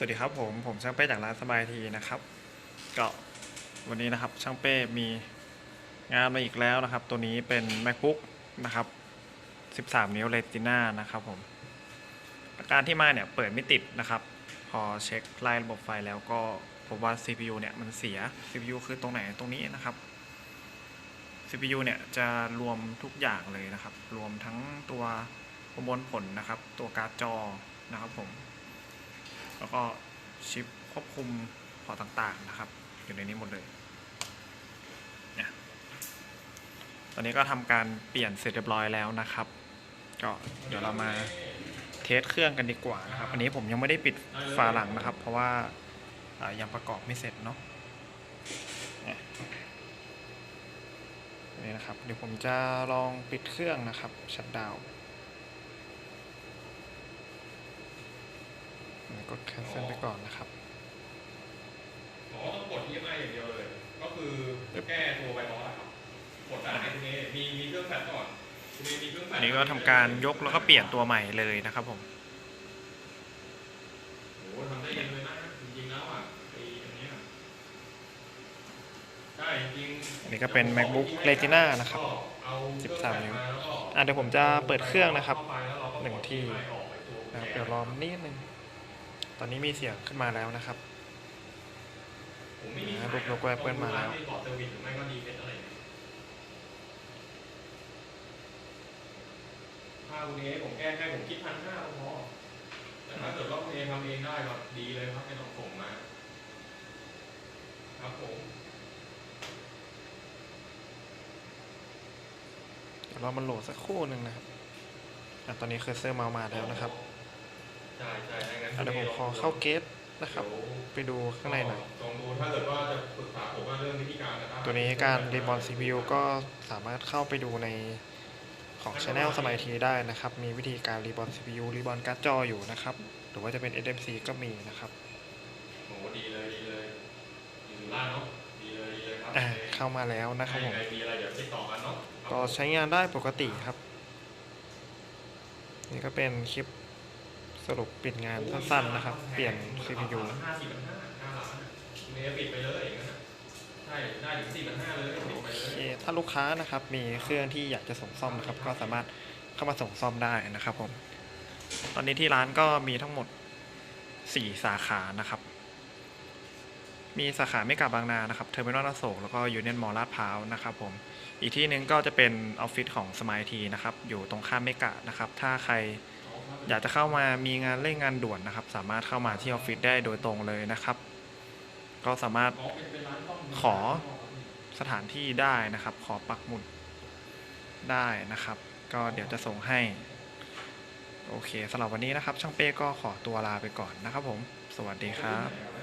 สวัสดีครับผมผมช่างเป้จากร้านสบายทีนะครับก็วันนี้นะครับช่างเป้มีงานมาอีกแล้วนะครับ ตัวนี้เป็น macbook นะครับ 13 นิ้ว retina นะครับผมอาการที่มาเนี่ยเปิดไม่ติดนะครับ พอเช็คไล่ระบบไฟแล้วก็พบว่า CPU เนี่ยมันเสีย CPU คือตรงไหนตรงนี้นะครับ CPU เนี่ยจะรวมทุกอย่างเลยนะครับ รวมทั้งตัวประมวลผลนะครับ ตัวการ์ดจอนะครับผม แล้วก็ชิปควบคุมพอตต่างๆนะครับ อยู่ในนี้หมดเลยเนี่ยตอนนี้ก็ทำการเปลี่ยนเสร็จเรียบร้อยแล้วนะครับ ก็เดี๋ยวเรามาเทสเครื่องกันดีกว่านะครับ อันนี้ผมยังไม่ได้ปิดฝาหลังนะครับ เพราะว่าายังประกอบไม่เสร็จเนาะนี่นี่นะครับ เดี๋ยวผมจะลองปิดเครื่องนะครับ ชัดดาวน์ กด cancel ไปก่อนนะครับ อ๋อต้องกด EMI อย่างเดียวเลย ก็คือแก้ตัวไวรัสอะครับ กดได้คุณเอมีมีเครื่องแฟลชก่อนคุณเอมีเครื่องแฟลชอันนี้ก็ทำการยกแล้วก็เปลี่ยนตัวใหม่เลยนะครับผม โอ้โหทำได้เย็นเลยนะ จริงๆแล้วอะไอ้อันเนี้ยใช่จริงอันนี้ก็เป็น MacBook Retina นะครับก็เอาเครื่องแฟลช13นิ้วมาแล้วก็อะเดี๋ยวผมจะเปิดเครื่องนะครับ เข้าไปแล้วเราก็กด หนึ่งที่ EMI ออกไปตัวนะครับเดี๋ยวรอนิดนึง ตอนนี้มีเสียงขึ้นมาแล้วนะครับผมไม่มีอ่าลูกนกแวร์เปิ้ลมาแล้วต้องดูร้นที่บอร์ดเซอร์วิสหรือไม่ก็ดีเฟสอะไรเนี่ยถ้าคุณเอผมแก้ให้ผมคิดพันห้าพอแต่ถ้าเกิดว่าคุณเอทำเองได้ก็ดีเลยครับไม่ต้องส่งมาครับผมเดี๋ยวรอมันโหลดสักครู่หนึ่งนะครับอะตอนนี้เคอร์เซอร์เมาส์มาแล้วนะครับ ใช่ใช่ถ้างั้นอะเดี๋ยวผมขอเข้าเกตนะครับ ไปดูข้างในหน่อยลองดูถ้าเกิดว่าจะปรึกษาผมว่าเรื่องวิธีการะตัวนี้การรีบอ n CPU ก็สามารถเข้าไปดูในของ Channel สมัยทีได้นะครับ มีวิธีการรีบอ n CPU รีบอ n การ์ดจออยู่นะครับ หรือว่าจะเป็น SMC ก็มีนะครับโอ้โหดีเลยดีเลยอยู่ล่างเนาะดีเลยดีเลยครับอ่าเข้ามาแล้วนะครับผมใครมีอะไรเดี๋ยวติดต่อกันเนาะก็ใช้งานได้ปกติครับ นี่ก็เป็นคลิป สรุปปิดงานสั้นๆนะครับ เปลี่ยน CPU ห้าสี่พันห้าห้าล้านอะเมย์ปิดไปเลยใช่ได้ถึงสี่พันห้าเลยปิดโอไปเลเคยถ้าลูกค้านะครับมีเครื่องที่อยากจะส่งซ่อมนะครับ ก็สามารถเข้ามาส่งซ่อมได้นะครับผม ตอนนี้ที่ร้านก็มีทั้งหมด 4 สาขานะครับ มีสาขาไม่กาบางนานะครับเทอร์มินอลอโศกแล้วก็ยูเนียนมอลลาดพร้าวนะครับผม อีกที่หนึ่งก็จะเป็นออฟฟิศของสมายทีนะครับ อยู่ตรงข้ามเมกะนะครับ ถ้าใคร อยากจะเข้ามามีงานเร่งงานด่วนนะครับ สามารถเข้ามาที่ออฟฟิศได้โดยตรงเลยนะครับ ก็สามารถขอสถานที่ได้นะครับ ขอปักหมุดได้นะครับ ก็เดี๋ยวจะส่งให้ โอเคสำหรับวันนี้นะครับ ช่างเป้ก็ขอตัวลาไปก่อนนะครับผม สวัสดีครับ